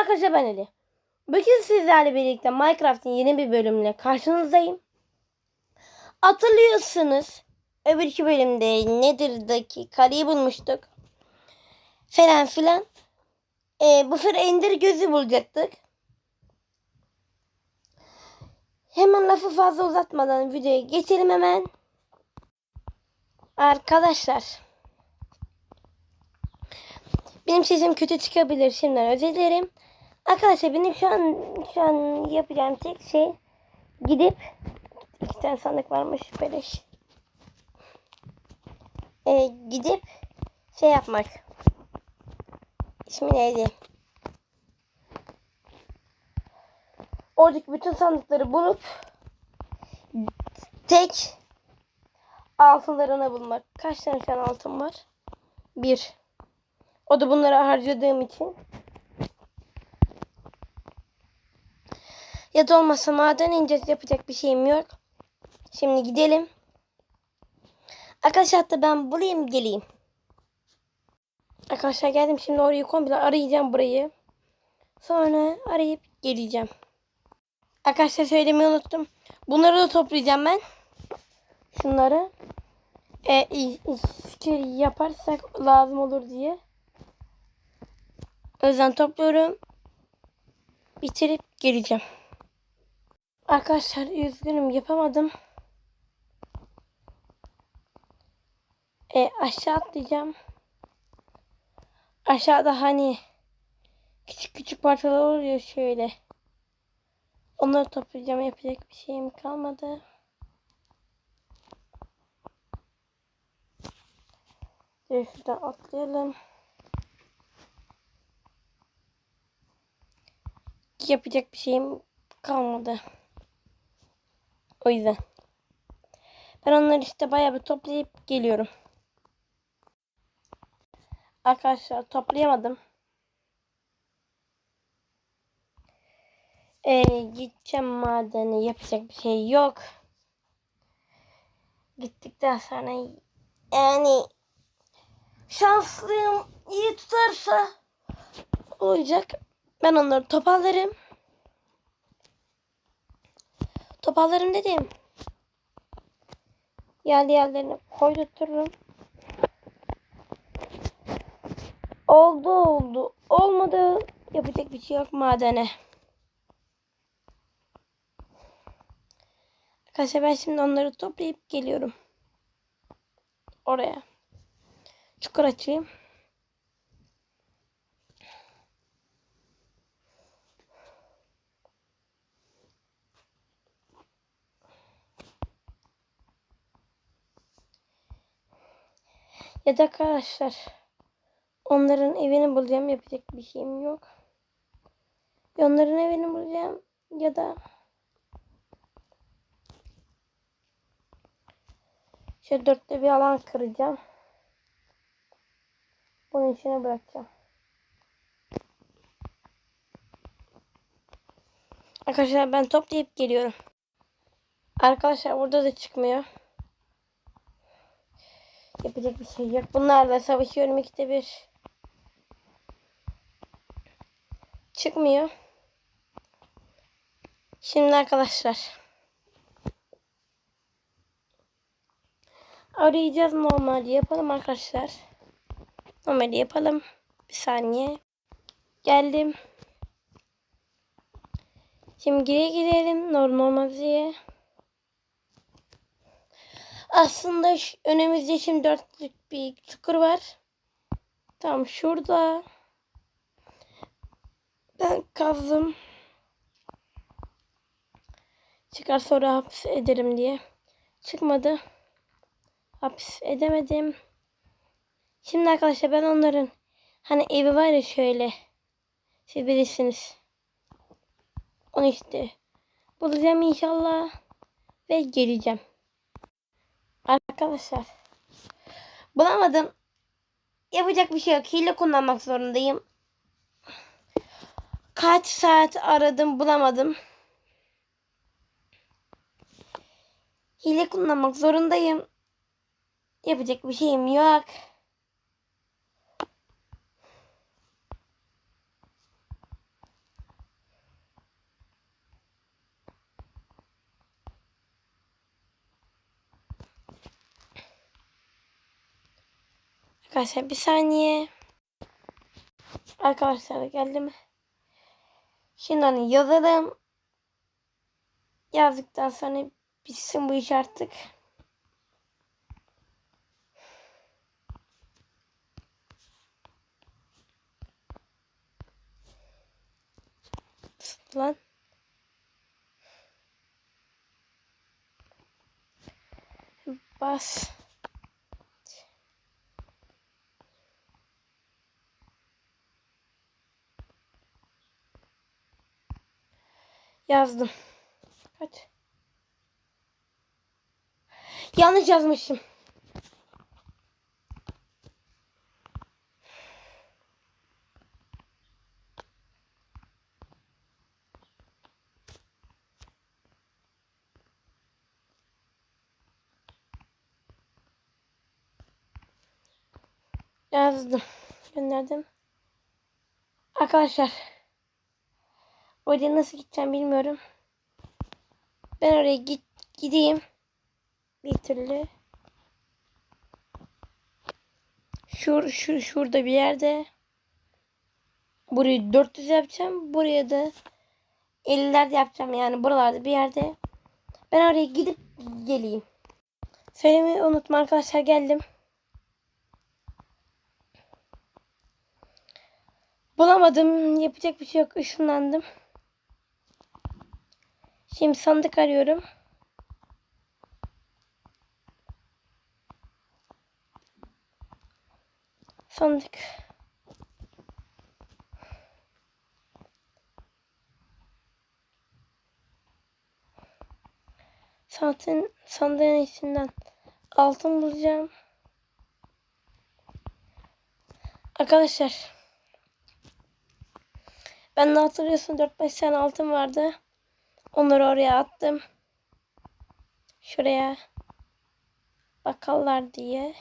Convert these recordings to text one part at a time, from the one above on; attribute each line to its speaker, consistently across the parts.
Speaker 1: arkadaşlar ben Ali. Bugün sizlerle birlikte Minecraft'ın yeni bir bölümüyle karşınızdayım. Hatırlıyorsunuz öbürkü bölümde Nether'daki kaleyi bulmuştuk. Falan filan. Ee, bu sefer Ender gözü bulacaktık. Hemen lafı fazla uzatmadan videoya geçelim hemen. Arkadaşlar. Benim sesim kötü çıkabilir. Şimdiden özür dilerim. Arkadaşlar benim şu an şu an yapacağım tek şey gidip iki tane sandık varmış beleş. Ee, gidip şey yapmak. İsmi neydi? Oradaki bütün sandıkları bulup tek altınlarını bulmak. Kaç tane şu an altın var? Bir. O da bunları harcadığım için. Ya da olmasa maden ineceğiz yapacak bir şeyim yok. Şimdi gidelim. Arkadaşlar hatta ben bulayım geleyim. Arkadaşlar geldim şimdi orayı komple arayacağım burayı. Sonra arayıp geleceğim. Arkadaşlar söylemeyi unuttum. Bunları da toplayacağım ben. Şunları. E, fikir yaparsak lazım olur diye. O yüzden topluyorum. Bitirip geleceğim. Arkadaşlar üzgünüm yapamadım. E, aşağı atlayacağım. Aşağıda hani küçük küçük parçalar oluyor şöyle. Onları toplayacağım. Yapacak bir şeyim kalmadı. Şuradan atlayalım. Yapacak bir şeyim kalmadı. O yüzden. Ben onları işte bayağı bir toplayıp geliyorum. Arkadaşlar toplayamadım. Ee, gideceğim madene yapacak bir şey yok. Gittikten sonra yani şanslıyım iyi tutarsa olacak. Ben onları toparlarım. Toparlarım dedim. Yerli yerlerini koydurturum. Oldu oldu. Olmadı. Yapacak bir şey yok madene. Arkadaşlar ben şimdi onları toplayıp geliyorum. Oraya. Çukur açayım. Ya da arkadaşlar onların evini bulacağım yapacak bir şeyim yok. Onların evini bulacağım ya da şöyle dörtte bir alan kıracağım. Bunun içine bırakacağım. Arkadaşlar ben toplayıp geliyorum. Arkadaşlar burada da çıkmıyor. Yapacak bir şey yok. Bunlarla savaşıyorum ikide bir. Çıkmıyor. Şimdi arkadaşlar. Arayacağız normal yapalım arkadaşlar. Normal yapalım. Bir saniye. Geldim. Şimdi geri gidelim normal diye. Aslında önümüzde şimdi dörtlük bir çukur var. Tam şurada. Ben kazdım. Çıkar sonra hapis ederim diye. Çıkmadı. Hapis edemedim. Şimdi arkadaşlar ben onların hani evi var ya şöyle. Siz bilirsiniz. Onu işte bulacağım inşallah. Ve geleceğim. Arkadaşlar. Bulamadım. Yapacak bir şey yok. Hile kullanmak zorundayım. Kaç saat aradım bulamadım. Hile kullanmak zorundayım. Yapacak bir şeyim yok. Arkadaşlar bir saniye. Arkadaşlar geldi mi? Şimdi hani yazalım. Yazdıktan sonra bitsin bu iş artık. Lan. Bas. Yazdım. Kaç? Yanlış yazmışım. Yazdım. Gönderdim. Arkadaşlar. Oraya nasıl gideceğim bilmiyorum. Ben oraya git gideyim. Bir türlü. Şur, şur, şurada bir yerde. Burayı 400 yapacağım. Buraya da 50'lerde yapacağım. Yani buralarda bir yerde. Ben oraya gidip geleyim. Söylemeyi unutma arkadaşlar geldim. Bulamadım. Yapacak bir şey yok. Işınlandım. Şimdi sandık arıyorum. Sandık. Sandığın, sandığın içinden altın bulacağım. Arkadaşlar. Ben de hatırlıyorsun 4-5 tane altın vardı. Onları oraya attım. Şuraya. Bakallar diye.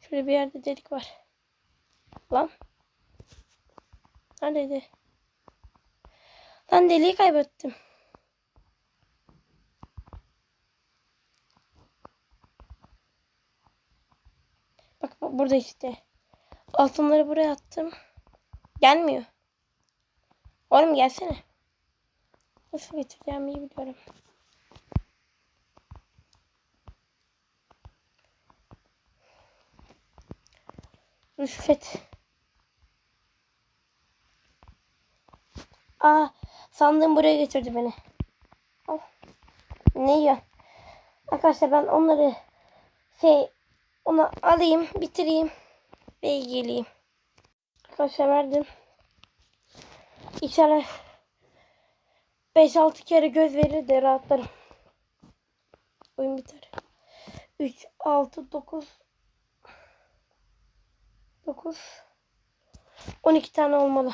Speaker 1: Şurada bir yerde delik var. Lan. Neredeydi? Lan deliği kaybettim. Bak bak burada işte. Altınları buraya attım. Gelmiyor. Oğlum gelsene. Nasıl getireceğimi iyi biliyorum. Rüşvet. Aa, sandığım buraya getirdi beni. Al. Ne yiyor? Arkadaşlar ben onları şey ona alayım, bitireyim ve geleyim. Arkadaşlar verdim. İnşallah 5-6 kere göz verir de rahatlarım. Oyun biter. 3, 6, 9 9 12 tane olmalı.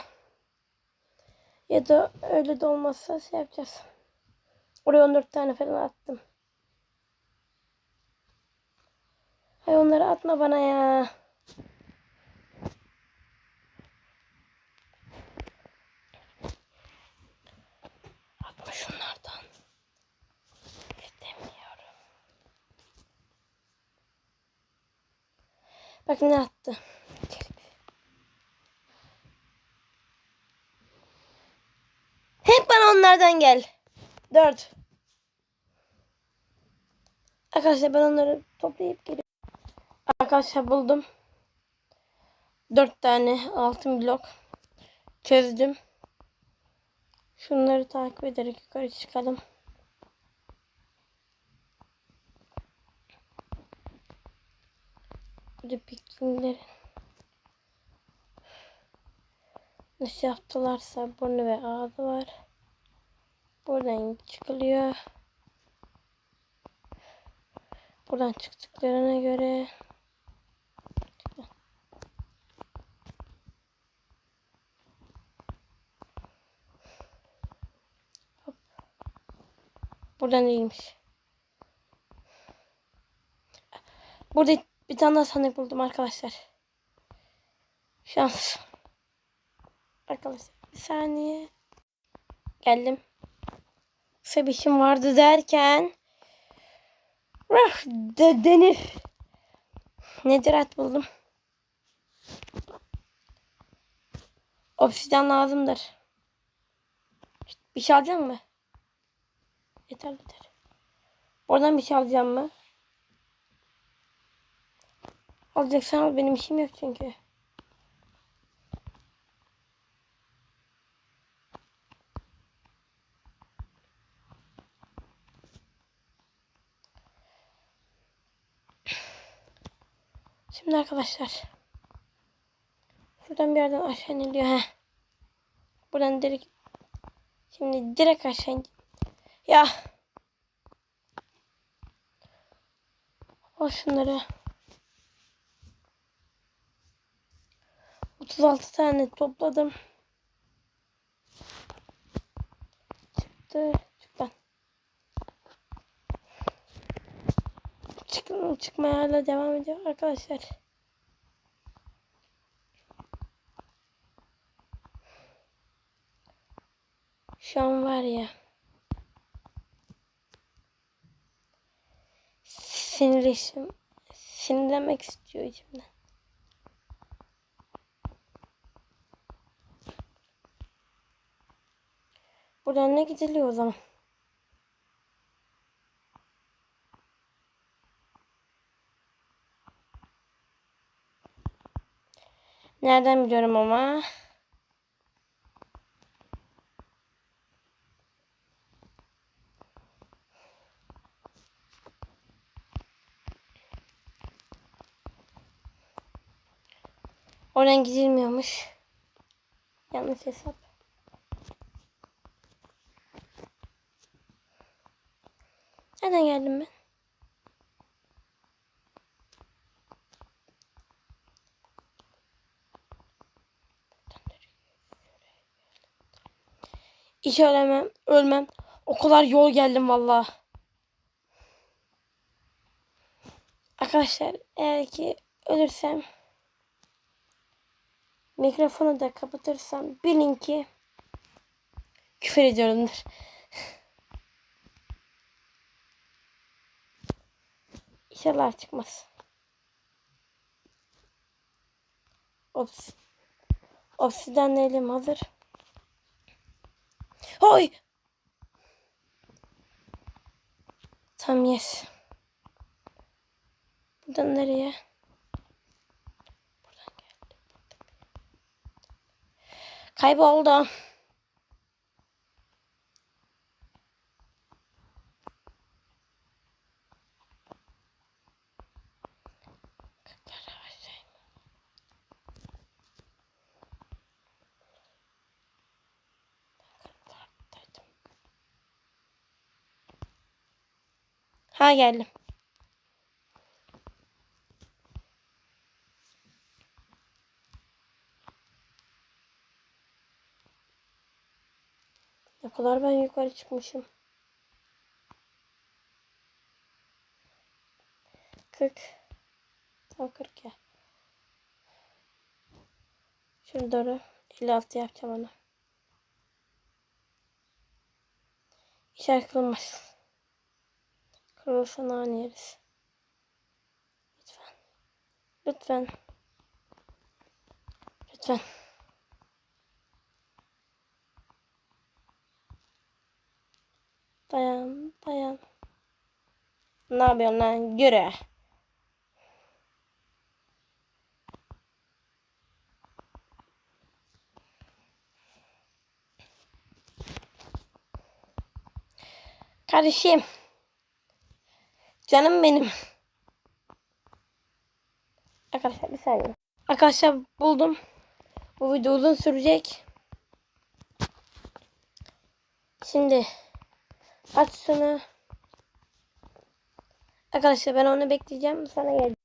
Speaker 1: Ya da öyle de olmazsa şey yapacağız. Oraya 14 tane falan attım. Hay onları atma bana ya. Bak ne attı. Hep bana onlardan gel. Dört. Arkadaşlar ben onları toplayıp geliyorum. Arkadaşlar buldum. Dört tane altın blok. Çözdüm. Şunları takip ederek yukarı çıkalım. Burada pikniğlerin nasıl yaptılarsa burnu ve ağzı var. Buradan çıkılıyor. Buradan çıktıklarına göre Hop. Buradan değilmiş. Burada bir tane daha sandık buldum arkadaşlar. Şans. Arkadaşlar bir saniye. Geldim. Kısa bir işim vardı derken. Rah de denir. Nedir at buldum. Obsidyen lazımdır. Bir şey alacak mı? Yeter yeter. Oradan bir şey alacağım mı? Alacaksan al benim işim yok çünkü. Şimdi arkadaşlar. Şuradan bir yerden aşağı iniliyor. Heh. Buradan direkt. Şimdi direkt aşağı in. Ya. Al şunları. 36 tane topladım. Çıktı. Çık lan. Çık, çıkmaya hala devam ediyor arkadaşlar. Şu an var ya. Sinirleşim. Sinirlenmek istiyor içimden. Buradan ne gidiliyor o zaman? Nereden biliyorum ama? Oradan gidilmiyormuş. Yanlış hesap. Nereden geldim ben? Hiç ölemem, ölmem. O kadar yol geldim valla. Arkadaşlar eğer ki ölürsem mikrofonu da kapatırsam bilin ki küfür ediyorumdur. İnşallah çıkmaz. Ops. Obsiden elim hazır. Hoy! Tam yes. Buradan nereye? Buradan geldi. Kayboldu. Ha geldim. Ne kadar ben yukarı çıkmışım. 40. Tam 40 ya. Şunu doğru 56 yapacağım onu. İşaret kılmaz. Kırılsa nane yeriz. Lütfen. Lütfen. Lütfen. Dayan, dayan. Ne yapıyorsun lan? Göre. Kardeşim. Canım benim. Arkadaşlar bir saniye. Arkadaşlar buldum. Bu video uzun sürecek. Şimdi aç şunu. Arkadaşlar ben onu bekleyeceğim. Sonra geleceğim.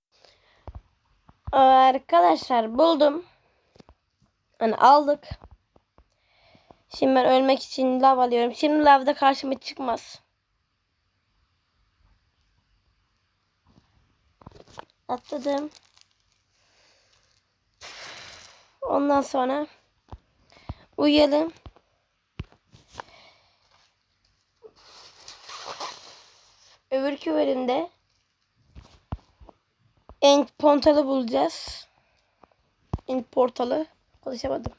Speaker 1: Arkadaşlar buldum. Hani aldık. Şimdi ben ölmek için lav alıyorum. Şimdi lavda karşıma çıkmaz. Atladım. Ondan sonra uyuyalım. Öbürkü bölümde End portalı bulacağız. End portalı. Konuşamadım.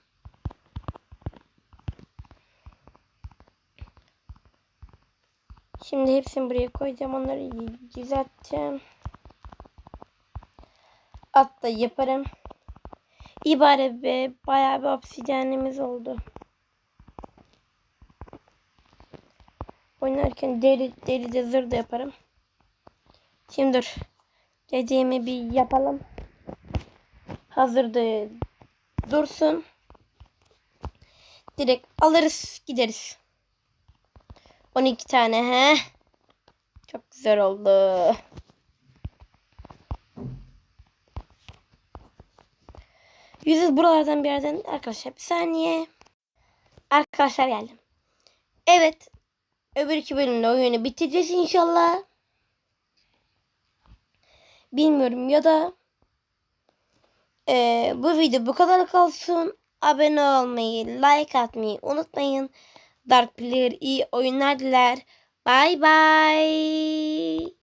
Speaker 1: Şimdi hepsini buraya koyacağım. Onları düzelteceğim. At da yaparım. İbare be. Bayağı bir obsidyenimiz oldu. Oynarken deri, deri de zır da yaparım. Şimdi dur. Dediğimi bir yapalım. Hazırdı. Dursun. Direkt alırız gideriz. 12 tane he. Çok güzel oldu. Yüzüz buralardan bir yerden arkadaşlar bir saniye. Arkadaşlar geldim. Evet. Öbür iki bölümde oyunu bitireceğiz inşallah. Bilmiyorum ya da eee, bu video bu kadar kalsın. Abone olmayı, like atmayı unutmayın. Dark Player iyi oyunlar diler. Bye bye.